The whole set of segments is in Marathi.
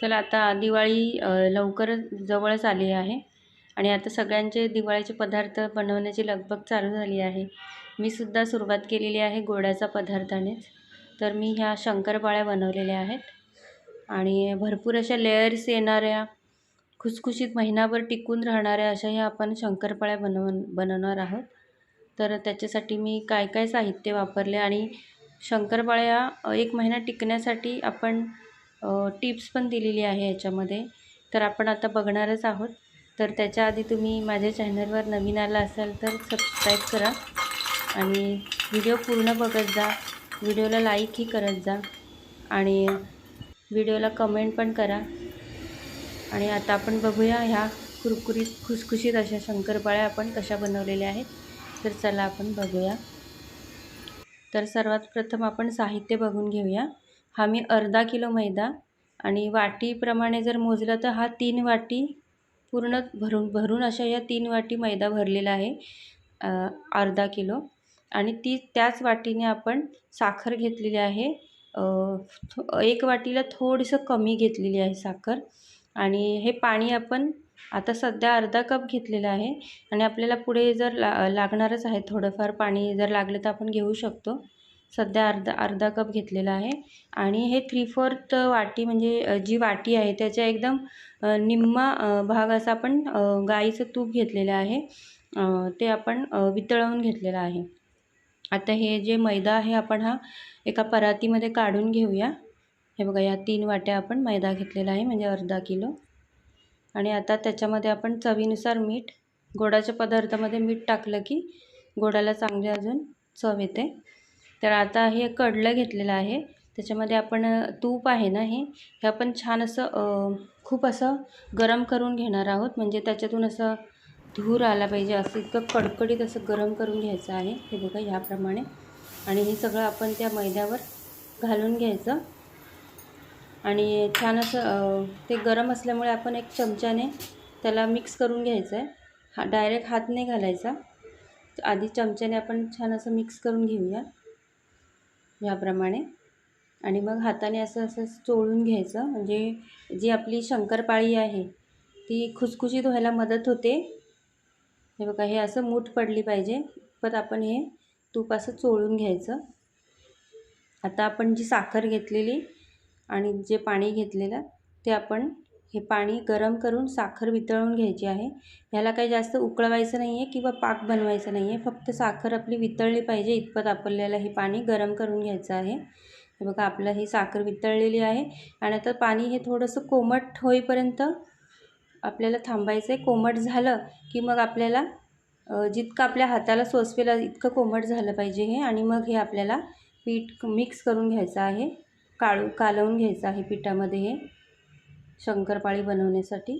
चला आता दिवाळी लवकरच जवळच आली आहे आणि आता सगळ्यांचे दिवाळीचे पदार्थ बनवण्याची लगबग चालू झाली आहे. मी सुद्धा सुरुवात केलेली आहे गोडाच्या पदार्थानेच. तर मी ह्या शंकरपाळ्या बनवलेल्या आहेत आणि भरपूर अशा लेयर्स येणाऱ्या खुसखुशीत महिनाभर टिकून राहणाऱ्या अशा ह्या आपण शंकरपाळ्या बनव बनवणार आहोत. तर त्याच्यासाठी मी काय काय साहित्य वापरले आणि शंकरपाळ्या एक महिना टिकण्यासाठी आपण टिप्स पण दिलेली आहे याच्यामध्ये. तर आपण आता बघणारच आहोत. तर त्याच्या आधी तुम्ही माझ्या चॅनलवर नवीन आला असाल तर सबस्क्राईब करा आणि व्हिडिओ पूर्ण बघत जा. व्हिडिओला लाईकही करत जा आणि व्हिडिओला कमेंट पण करा. आणि आता आपण बघूया ह्या कुरकुरीत खुसखुशीत अशा शंकरपाळ्या आपण कशा बनवलेल्या आहेत. तर चला आपण बघूया. तर सर्वात प्रथम आपण साहित्य बघून घेऊया. हा मी अर्धा किलो मैदा आणि वाटीप्रमाणे जर मोजलं तर हा तीन वाटी पूर्ण भरून भरून अशा या तीन वाटी मैदा भरलेला आहे अर्धा किलो. आणि ती त्याच वाटीने आपण साखर घेतलेली आहे थो- एक वाटीला थोडंसं कमी घेतलेली आहे साखर. आणि हे पाणी आपण आता सध्या अर्धा कप घेतलेलं आहे आणि आपल्याला पुढे जर ला लागणारच आहे थोडंफार पाणी जर लागलं तर आपण घेऊ शकतो. सध्या अर्धा अर्धा कप घेतलेला आहे. आणि हे थ्री फोर्थ वाटी म्हणजे जी वाटी आहे त्याच्या एकदम निम्मा भाग असा आपण गाईचं तूप घेतलेलं आहे. ते आपण वितळवून घेतलेलं आहे. आता हे जे मैदा आहे आपण हा एका परातीमध्ये काढून घेऊया. हे बघा या तीन वाट्या आपण मैदा घेतलेला आहे म्हणजे अर्धा किलो. आणि आता त्याच्यामध्ये आपण चवीनुसार मीठ गोडाच्या पदार्थामध्ये मीठ टाकलं की गोडाला चांगले अजून चव येते. तर आता हे कडलं घेतलेलं आहे. त्याच्यामध्ये आपण तूप आहे ना हे हे आपण छान असं खूप असं गरम करून घेणार आहोत. म्हणजे त्याच्यातून असं धूर आला पाहिजे असं इतकं कडकडीत असं गरम करून घ्यायचं आहे. हे बघा ह्याप्रमाणे. आणि हे सगळं आपण त्या मैद्यावर घालून घ्यायचं. आणि छान असं ते गरम असल्यामुळे आपण एक चमच्याने त्याला मिक्स करून घ्यायचं आहे. हा डायरेक्ट हात नाही घालायचा. आधी चमच्याने आपण छान असं मिक्स करून घेऊया. याप्रमाणे. आणि मग हाताने असं असं चोळून घ्यायचं. म्हणजे जी आपली शंकरपाळी आहे ती खुसखुशीत व्हायला मदत होते. हे बघा हे असं मूठ पडली पाहिजे. पण आपण हे तूप असं चोळून घ्यायचं. आता आपण जी साखर घेतलेली आणि जे पाणी घेतलेलं ते आपण हे पाणी गरम करून साखर वितळून घ्यायची आहे. ह्याला काही जास्त उकळवायचं नाही आहे किंवा पाक बनवायचं नाही आहे फक्त साखर आपली वितळली पाहिजे इतपत आपल्याला हे पाणी गरम करून घ्यायचं आहे. हे बघा आपलं ही साखर वितळलेली आहे. आणि आता पाणी हे थोडंसं कोमट होईपर्यंत आपल्याला थांबायचं आहे कोमट झालं की मग आपल्याला जितकं आपल्या हाताला सोसवेल इतकं कोमट झालं पाहिजे हे. आणि मग हे आपल्याला पीठ मिक्स करून घ्यायचं आहे. काळू कालवून घ्यायचं आहे पिठामध्ये हे. शंकरपाळी बनवण्यासाठी.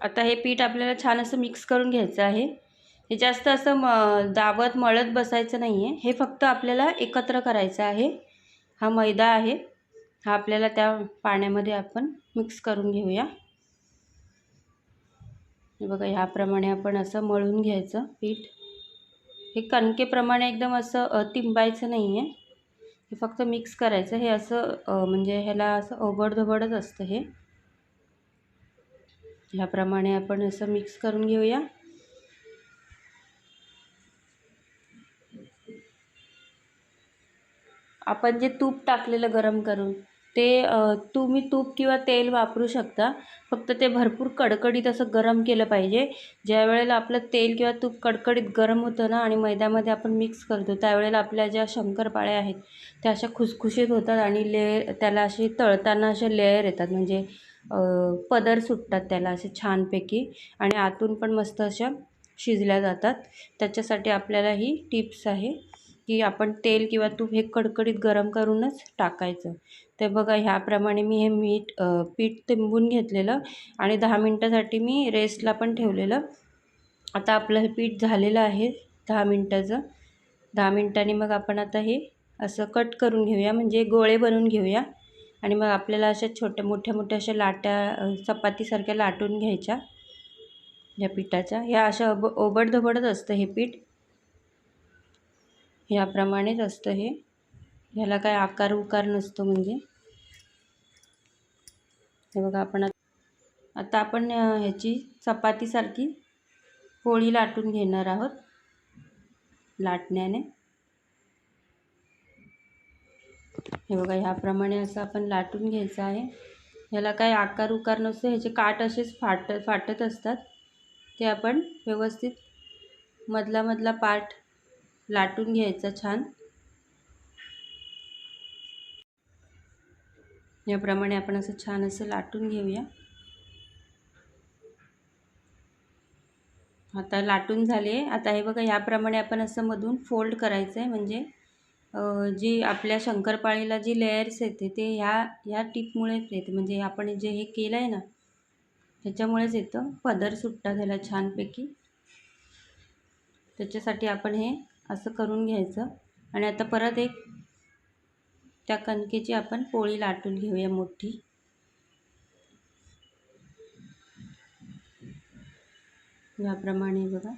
आता हे पीठ आपल्याला छान असं मिक्स करून घ्यायचं आहे. हे जास्त असं म दाबत मळत बसायचं नाही आहे हे फक्त आपल्याला एकत्र करायचं आहे. हा मैदा आहे. हा आपल्याला त्या पाण्यामध्ये आपण मिक्स करून घेऊया. हे बघा ह्याप्रमाणे आपण असं मळून घ्यायचं पीठ. हे कणकेप्रमाणे एकदम असं तिंबायचं नाही आहे हे फक्त मिक्स करायचं. हे असं म्हणजे ह्याला असं ओबडधोबडच असतं हे. ह्याप्रमाणे आपण असं मिक्स करून घेऊया. आपण जे तूप टाकलेलं गरम करून ते तुम्ही तूप किंवा तेल वापरू शकता. फक्त ते भरपूर कडकडीत असं गरम केलं पाहिजे. ज्या वेळेला आपलं तेल किंवा तूप कडकडीत गरम होतं ना आणि मैद्यामध्ये आपण मिक्स करतो त्यावेळेला आपल्या ज्या शंकरपाळ्या आहेत त्या अशा खुसखुशीत होतात आणि लेअर त्याला असे तळताना असे लेयर येतात. म्हणजे पदर सुटतात त्याला असे छानपैकी आणि आतून पण मस्त अशा शिजल्या जातात. त्याच्यासाठी आपल्याला ही टिप्स आहे. की आपण तेल किंवा तूप हे कडकडीत गरम करूनच टाकायचं. ते बघा ह्याप्रमाणे मी हे मीठ पीठ तिंबून घेतलेलं आणि दहा मिनटासाठी मी रेस्टला पण ठेवलेलं. आता आपलं हे पीठ झालेलं आहे दहा मिनटाचं. दहा मिनटांनी मग आपण आता हे असं कट करून घेऊया म्हणजे गोळे बनवून घेऊया. आणि मग आपल्याला अशा छोट्या मोठ्या मोठ्या अशा लाट्या चपातीसारख्या लाटून घ्यायच्या. या पिठाच्या. ह्या अशा ओब ओबडधोबडच असतं हे पीठ. ह्याप्रमाणेच असतं हे. ह्याला काय आकार उकार नसतो म्हणजे. हे बघा आपण आता आपण ह्याची चपातीसारखी पोळी लाटून घेणार आहोत. लाटण्याने. हे बघा ह्याप्रमाणे असं आपण लाटून घ्यायचं आहे. ह्याला काही आकार उकार नसतो ह्याचे काट असेच फाट फाटत असतात. ते आपण व्यवस्थित मधला मधला पार्ट लाटून घ्यायचा छान. याप्रमाणे आपण असं छान असं लाटून घेऊया. आता लाटून झाले. आता हे बघा ह्याप्रमाणे आपण असं मधून फोल्ड करायचं आहे म्हणजे जी आपल्या शंकरपाळीला जी लेयर्स येते ते ह्या ह्या टिपमुळेच येते. म्हणजे आपण जे हे केलं आहे ना त्याच्यामुळेच येतं. पदर सुट्टा त्याला छानपैकी. त्याच्यासाठी आपण हे असं करून घ्यायचं. आणि आता परत एक त्या कणकेची आपण पोळी लाटून घेऊया मोठी. याप्रमाणे बघा.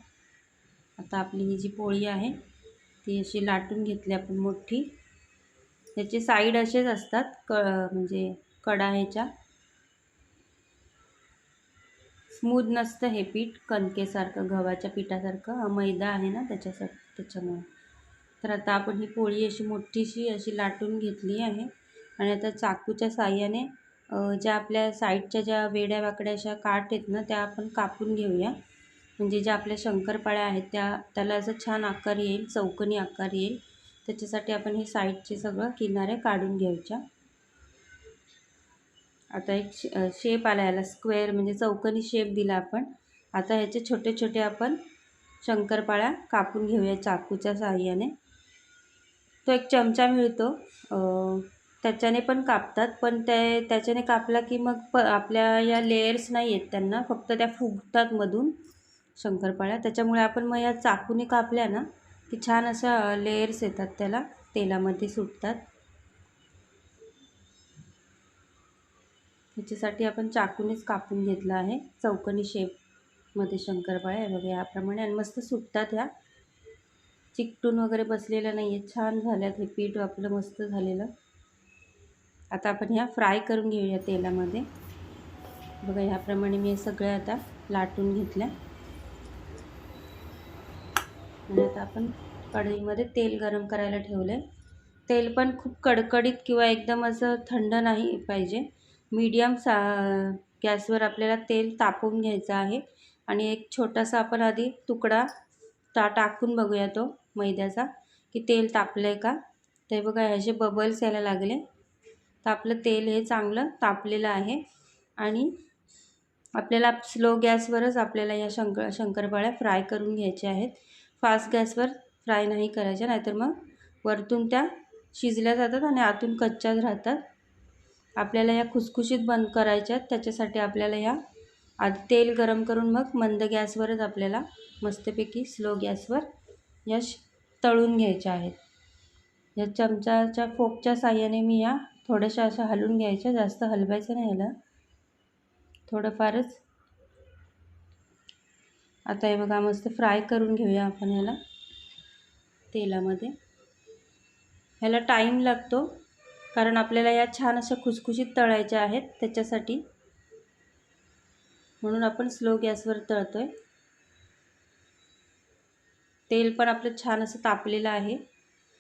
आता आपली ही जी पोळी आहे ती अशी लाटून घेतली आपण मोठी. त्याचे साईड असेच असतात क म्हणजे कडा स्मूद नसतं हे पीठ कणकेसारखं गव्हाच्या पिठासारखं मैदा आहे ना त्याच्यासाठी त्याच्यामुळे. तर आता आपण ही पोळी अशी मोठीशी अशी लाटून घेतली आहे आणि आता चाकूच्या साह्याने ज्या आपल्या साईडच्या ज्या वेड्या वाकड्या अशा काठ आहेत ना त्या आपण कापून घेऊया. म्हणजे ज्या आपल्या शंकरपाळ्या आहेत त्या त्याला असं छान आकार येईल चौकनी आकार येईल. त्याच्यासाठी आपण हे साईडचे सगळं किनारे काढून घ्यायच्या. आता एक शेप आला याला स्क्वेअर म्हणजे चौकोनी शेप दिला आपण. आता ह्याचे छोटे छोटे आपण शंकरपाळ्या कापून घेऊया चाकूच्या साहाय्याने तो एक चमचा मिळतो. त्याच्याने पण कापतात पण ते त्याच्याने कापला की मग प आपल्या या लेयर्स नाही आहेत त्यांना फक्त त्या फुगतात मधून शंकरपाळ्या. त्याच्यामुळे आपण मग या चाकूने कापल्या ना की छान अशा लेयर्स येतात त्याला तेलामध्ये सुटतात. ह्याच्यासाठी आपण चाकूनेच कापून घेतलं आहे. चौकनी शेपमध्ये शंकरपाळ्या बघा याप्रमाणे. आणि मस्त सुटतात ह्या. चिकटून वगैरे बसलेल्या नाही आहेत छान झाल्यात हे पीठ आपलं मस्त झालेलं. आता आपण ह्या फ्राय करून घेऊया तेलामध्ये. बघा ह्याप्रमाणे मी सगळ्या आता लाटून घेतल्या आणि आता आपण कढईमध्ये तेल गरम करायला ठेवलं आहे तेल पण खूप कडकडीत किंवा एकदम असं थंड नाही पाहिजे. मीडियम सा गॅसवर आपल्याला तेल तापवून घ्यायचं आहे. आणि एक छोटासा आपण आधी तुकडा ता टाकून बघूया तो मैद्याचा. की तेल तापलं आहे का ते बघा ह्याचे बबल्स यायला लागले. तर आपलं तेल हे चांगलं तापलेलं आहे. आणि आपल्याला स्लो गॅसवरच आपल्याला या शंकर शंकरपाळ्या फ्राय करून घ्यायच्या आहेत. फास्ट गॅसवर फ्राय नाही करायच्या नाहीतर मग वरतून त्या शिजल्या जातात आणि आतून कच्च्याच राहतात. आपल्याला या खुसखुशीत बंद करायच्या आहेत. त्याच्यासाठी आपल्याला या आधी तेल गरम करून मग मंद गॅसवरच आपल्याला मस्तपैकी स्लो गॅसवर या तळून घ्यायच्या आहेत. या चमचाच्या फोकच्या साह्याने मी या थोड्याशा अशा हलवून घ्यायच्या. जास्त हलवायचं नाही ह्याला थोडंफारच. आता हे बघा मस्त फ्राय करून घेऊया आपण ह्याला तेलामध्ये. ह्याला टाईम लागतो. कारण आपल्याला या छान अशा खुसखुशीत तळायच्या आहेत त्याच्यासाठी. म्हणून आपण स्लो गॅसवर तळतो आहे तेल पण आपलं छान असं तापलेलं आहे.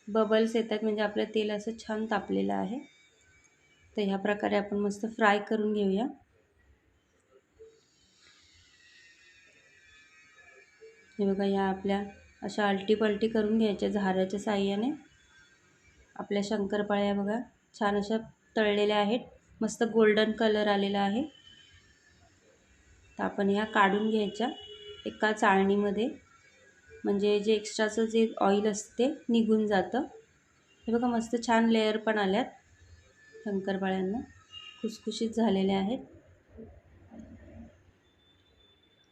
बबल्स येतात म्हणजे आपलं तेल असं छान तापलेलं आहे. तर ह्या प्रकारे आपण मस्त फ्राय करून घेऊया. हे बघा या आपल्या अशा अलटी पलटी करून घ्यायच्या झाऱ्याच्या साह्याने. आपल्या शंकरपाळ्या बघा. छान अशा तळलेल्या आहेत. मस्त गोल्डन कलर आलेला आहे. तर आपण ह्या काढून घ्यायच्या एका चाळणीमध्ये. म्हणजे जे एक्स्ट्राचं जे ऑइल असतं ते निघून जातं. हे बघा मस्त छान लेअर पण आल्यात. शंकरपाळ्यांना खुसखुशीत झालेल्या आहेत.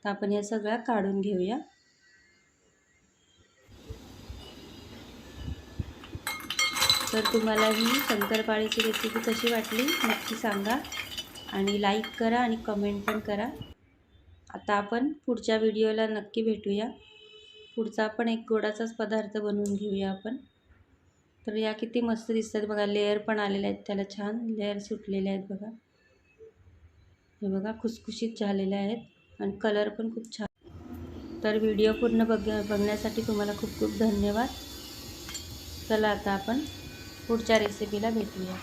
तर आपण या सगळ्या काढून घेऊया. तर तुम्हाला ही शंकरपाळीची रेसिपी कशी वाटली नक्की सांगा. आणि लाईक करा आणि कमेंट पण करा. आता आपण पुढच्या व्हिडिओला नक्की भेटूया. पुढचा पण एक गोडाचाच पदार्थ बनवून घेऊया आपण. तर या किती मस्त दिसतात बघा लेअर पण आलेल्या आहेत त्याला छान. लेअर सुटलेले आहेत बघा. हे बघा खुसखुशीत झालेले आहेत आणि कलर पण खूप छान. तर व्हिडिओ पूर्ण बघ बघण्यासाठी तुम्हाला खूप खूप धन्यवाद. चला आता आपण पुढच्या रेसिपीला भेटूया.